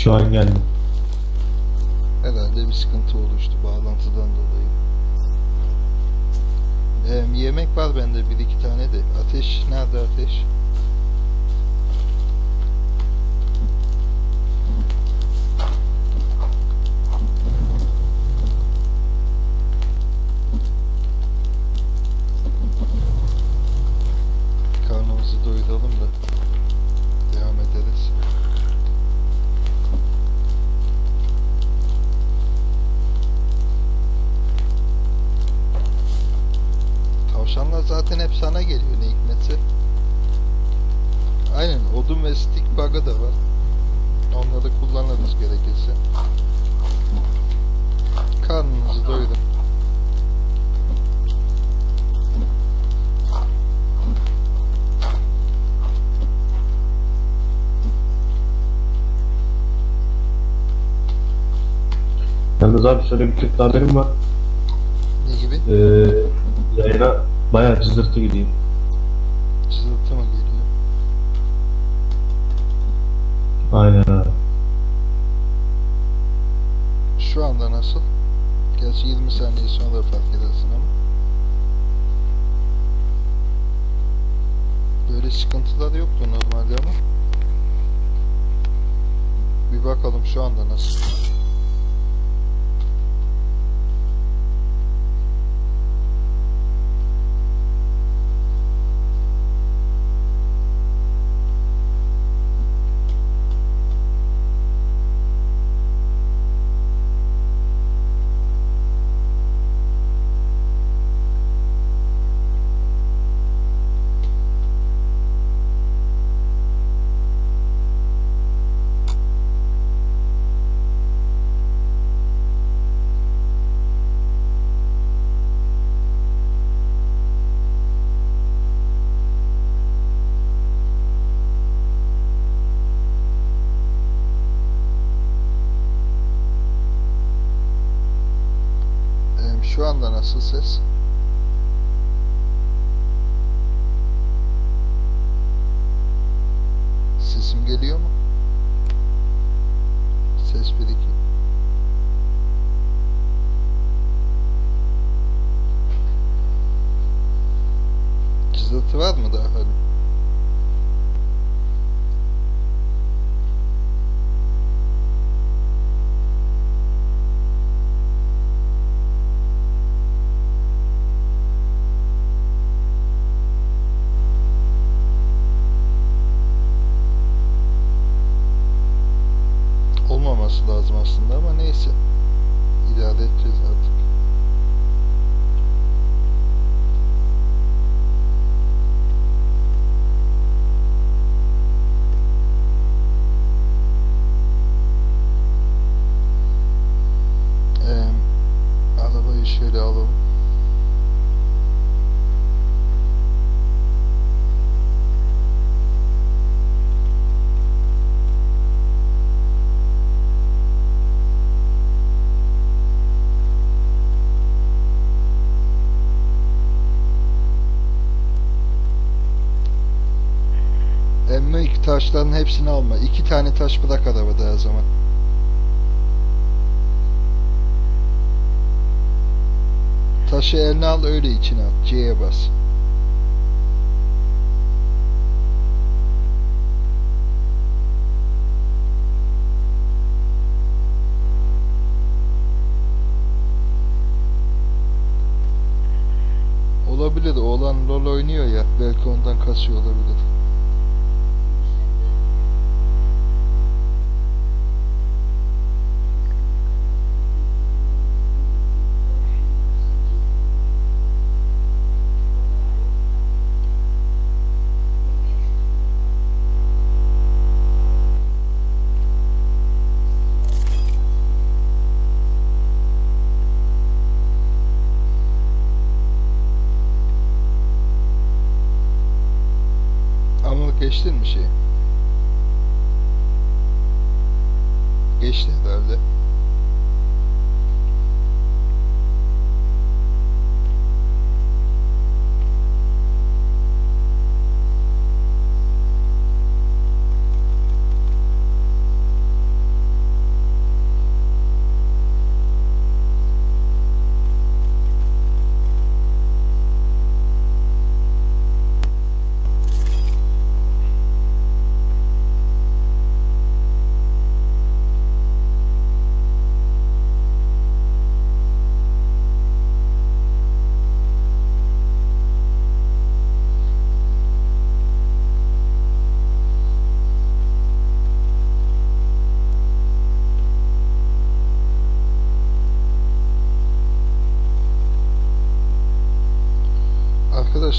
Şu an geldim. Herhalde bir sıkıntı oluştu bağlantıdan dolayı. Ee, yemek var bende bir iki tane de. Ateş nerede ateş? Tavşanlar zaten hep sana geliyor ne hikmetse. Aynen odun ve stick bug'ı da var. Onları kullanırız gerekirse. Karnınızı doyurun. Yalnız abi şöyle bir kötü haberim var. Ne gibi? Ee, yayına bayağı cızırtı gidiyor. Cızıltı mı geliyor? Aynen abi. Şu anda nasıl? Gerçi 20 saniye sonra fark edersin ama. Böyle sıkıntılar yoktu normalde ama. Bir bakalım şu anda nasıl. Anda nasıl ses? Sesim geliyor mu? Ses 1 2. Cızıltı var mı daha hani? Aslında ama neyse. İdare edeceğiz artık. Ee, arabayı şöyle alalım. Taşların hepsini alma. İki tane taş bırak arabada her zaman. Taşı eline al öyle içine at. C'ye bas. Olabilir. Oğlan LoL oynuyor ya. Belki ondan kasıyor olabilir. Geçtin mi şey? Geçti herhalde.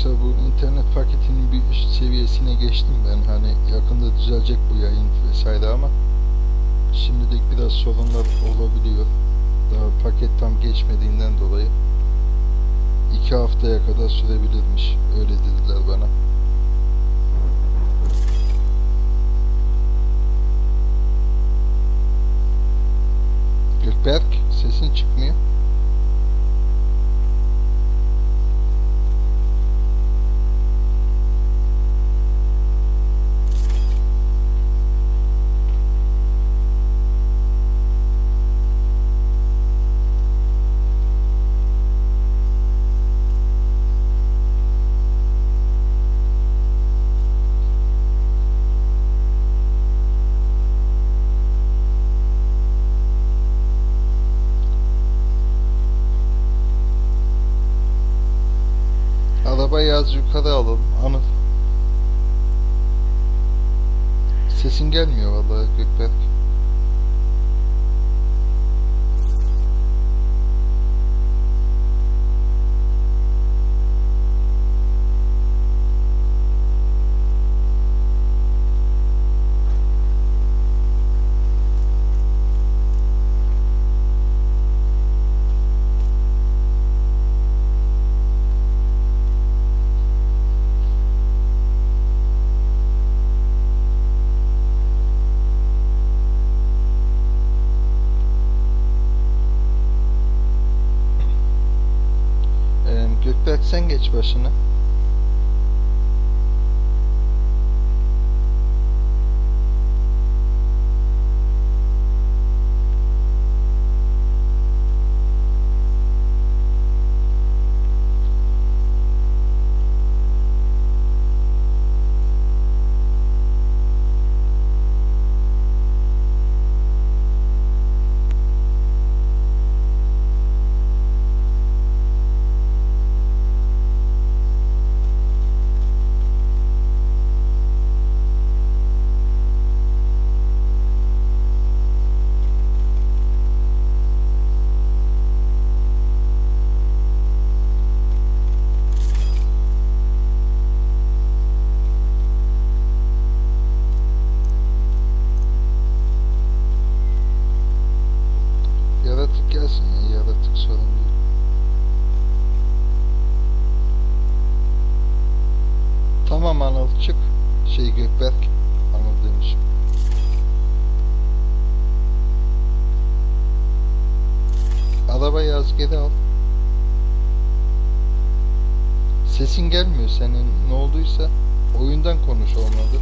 Arkadaşlar bu internet paketinin bir üst seviyesine geçtim ben. Hani yakında düzelecek bu yayın vesaire ama şimdilik biraz sorunlar olabiliyor. Daha paket tam geçmediğinden dolayı iki haftaya kadar sürebilirmiş. Öyle dediler bana. Gökberk sesin çıkmıyor. Arabayı az yukarı alalım. Anıl. Sesin gelmiyor vallahi Gökberk. Sen geç başına. Yaratık gelsin ya yaratık sorun değil. Tamam Anıl çık. Şey Gökberk. Anıl demiş. Arabayı az geri al. Sesin gelmiyor senin. Ne olduysa oyundan konuş olmadı.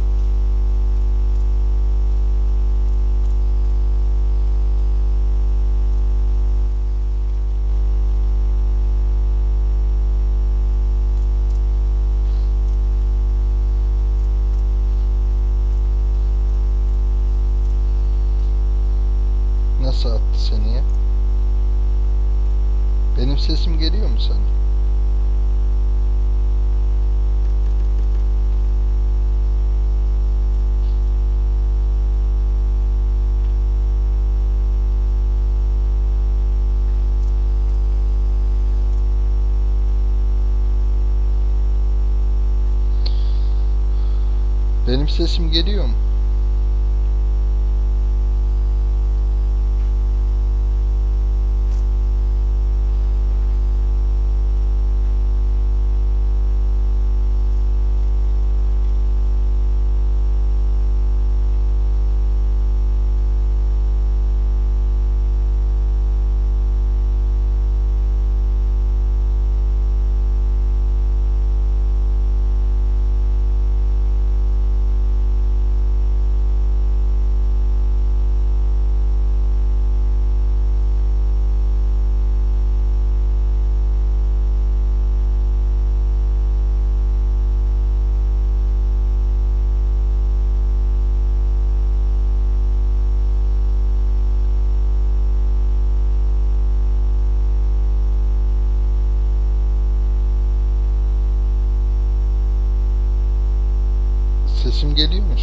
Nasıl attı seni ya? Benim sesim geliyor mu sana? Sesim geliyor mu?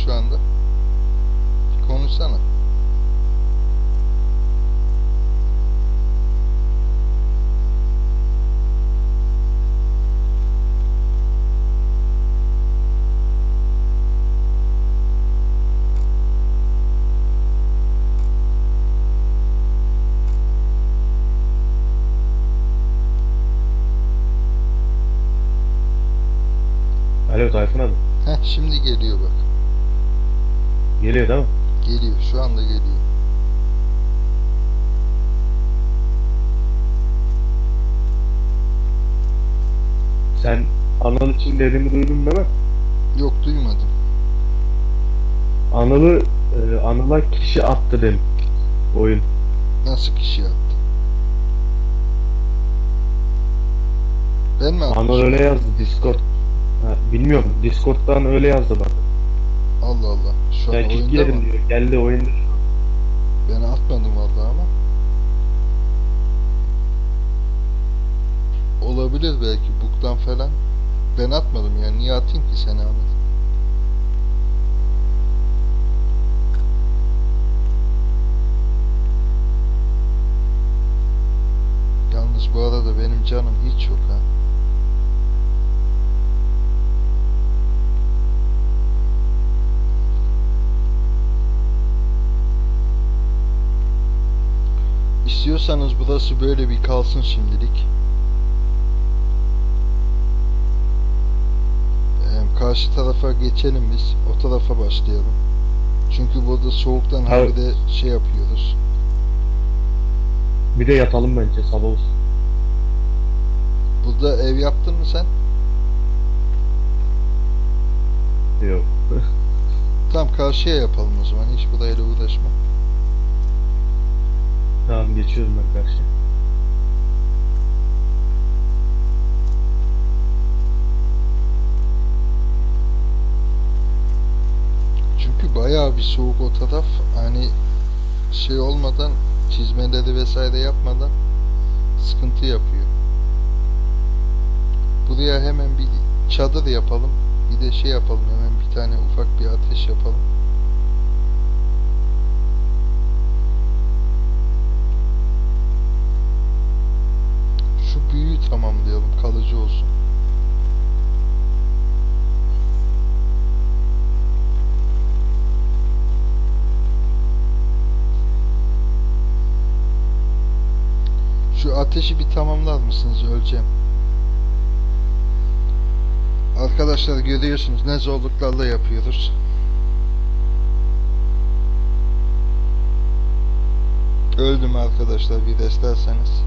şu anda? Konuşsana. Alo Tayfun abi. Heh, şimdi geliyor bak. İçin dediğimi duydun değil mi? Yok duymadım. Anıl'ı e, Anıl'a kişi attı dedim. Oyun. Nasıl kişi attı? Ben mi Anıl atmışım? öyle yazdı Discord. Ha, bilmiyorum. Discord'dan öyle yazdı bak. Allah Allah. Şu an Ya oyunda mı? diyor. Geldi oyunda. Ben atmadım vallahi ama. Olabilir belki buktan falan. Ben atmadım ya. Niye atayım ki seni Ahmet? Yalnız bu arada benim canım hiç yok ha. İstiyorsanız burası böyle bir kalsın şimdilik. Ee, karşı tarafa geçelim biz. O tarafa başlayalım. Çünkü burada soğuktan Evet. harbide şey yapıyoruz. Bir de yatalım bence sabah olsun. Burada ev yaptın mı sen? Yok. Tamam karşıya yapalım o zaman. Hiç burayla uğraşma. tamam geçiyorum ben karşıya. Çünkü bayağı bir soğuk o taraf. Hani şey olmadan çizmeleri vesaire yapmadan sıkıntı yapıyor. Buraya hemen bir çadır yapalım. Bir de şey yapalım hemen bir tane ufak bir ateş yapalım. Şu büyüyü tamamlayalım kalıcı olsun. Şu ateşi bir tamamlar mısınız? Öleceğim. Arkadaşlar görüyorsunuz ne zorluklarla yapıyoruz. Öldüm arkadaşlar bir de isterseniz.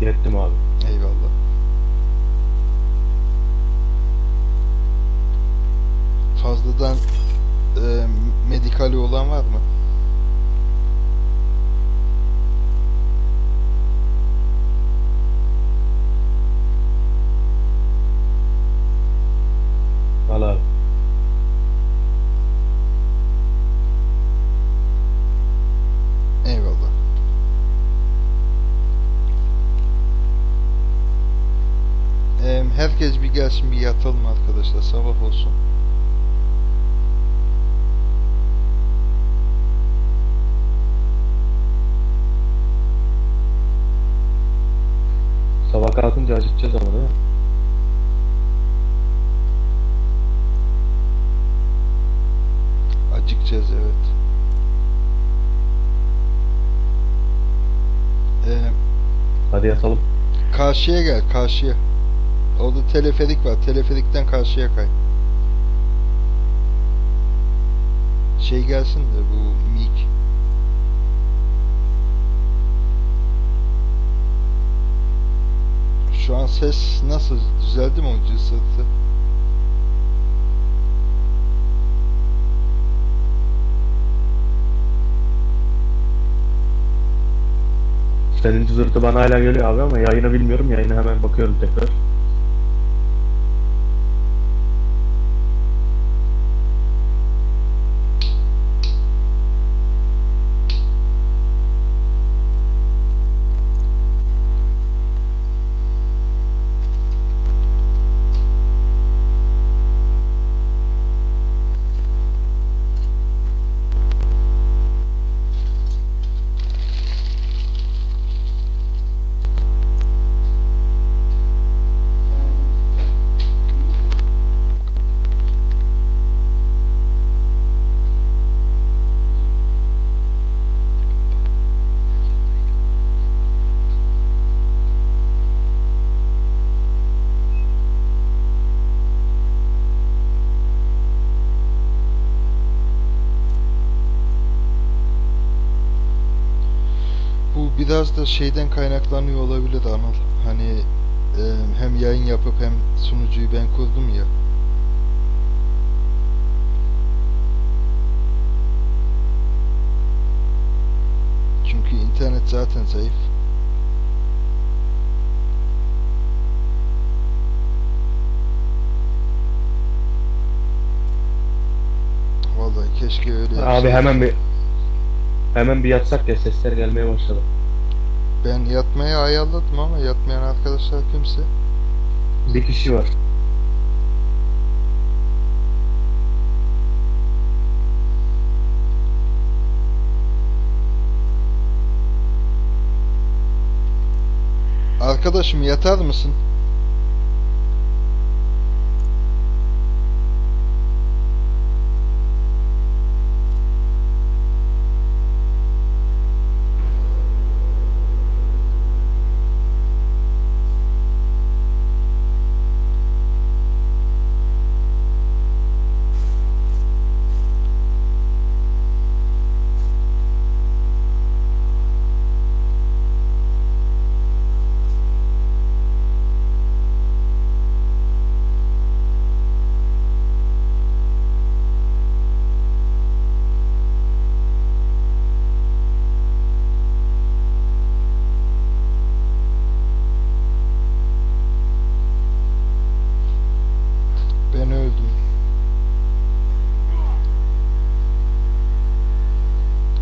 Yettim abi. Eyvallah. Fazladan e, medikali olan var mı? Al abi. Eyvallah. Em, herkes bir gelsin bir yatalım arkadaşlar sabah olsun. Sabah kalkınca acıkacağız ama değil mi? Acıkacağız evet. Em, Hadi yatalım. karşıya gel karşıya. Orada teleferik var. Teleferikten karşıya kay. Şey gelsin de bu mik. Şu an ses nasıl? Düzeldi mi o cısırtı? Senin cızırtı bana hala geliyor abi ama yayını bilmiyorum. Yayına hemen bakıyorum tekrar. Biraz da şeyden kaynaklanıyor olabilir Anıl. Hani e, hem yayın yapıp hem sunucuyu ben kurdum ya. Çünkü internet zaten zayıf. Vallahi keşke öyle Abi yapsaydım. hemen bir hemen bir yatsak ya sesler gelmeye başladı. Ben yatmaya ayarladım ama yatmayan arkadaşlar kimse. Bir kişi var. Arkadaşım yatar mısın? Ben öldüm.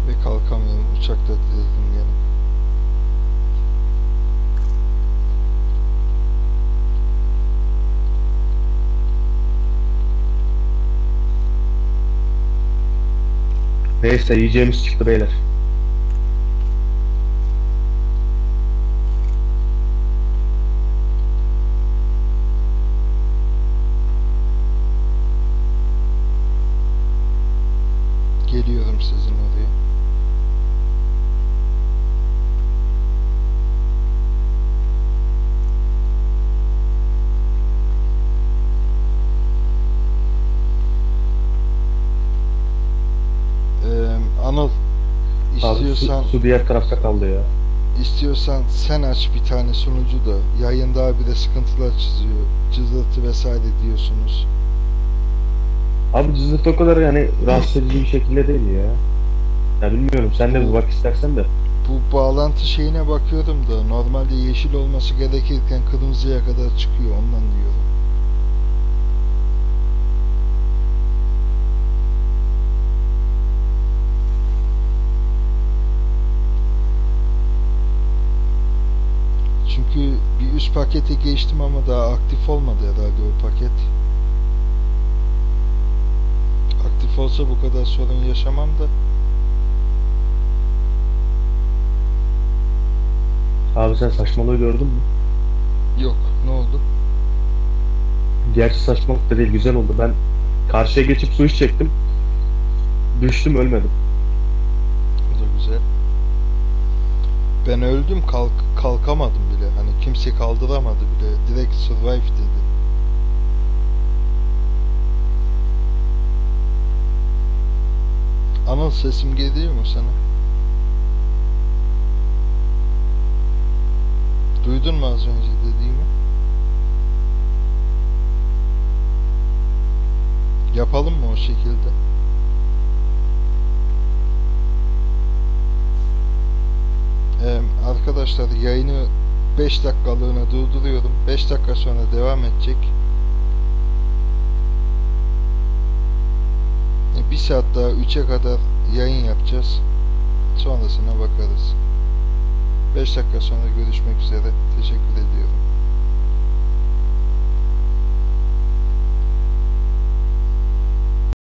Ve kalkamıyorum. Uçakta dizildim gene. Neyse yiyeceğimiz çıktı beyler. Abi su, istiyorsan su diğer tarafta kaldı ya. istiyorsan sen aç bir tane sunucu da yayında bir de sıkıntılar çiziyor. Cızırtı vesaire diyorsunuz. Abi cızırtı o kadar yani rahatsız edici bir şekilde değil ya. Ya bilmiyorum sen de bir bak istersen de. Bu bağlantı şeyine bakıyorum da normalde yeşil olması gerekirken kırmızıya kadar çıkıyor ondan diyorum. Çünkü üst pakete geçtim ama daha aktif olmadı herhalde o paket. Aktif olsa bu kadar sorun yaşamam da. Abi sen saçmalığı gördün mü? Yok ne oldu? Gerçi saçmalık da değil güzel oldu. Ben karşıya geçip su içecektim. Düştüm ölmedim. O da güzel. Ben öldüm kalk kalkamadım kimse kaldıramadı bile. Direkt survive dedi. Anıl sesim geliyor mu sana? Duydun mu az önce dediğimi? Yapalım mı o şekilde? Ee, arkadaşlar yayını 5 dakikalığına durduruyorum. 5 dakika sonra devam edecek. E, Bir saat daha 3'e kadar yayın yapacağız. Sonrasına bakarız. 5 dakika sonra görüşmek üzere. Teşekkür ediyorum.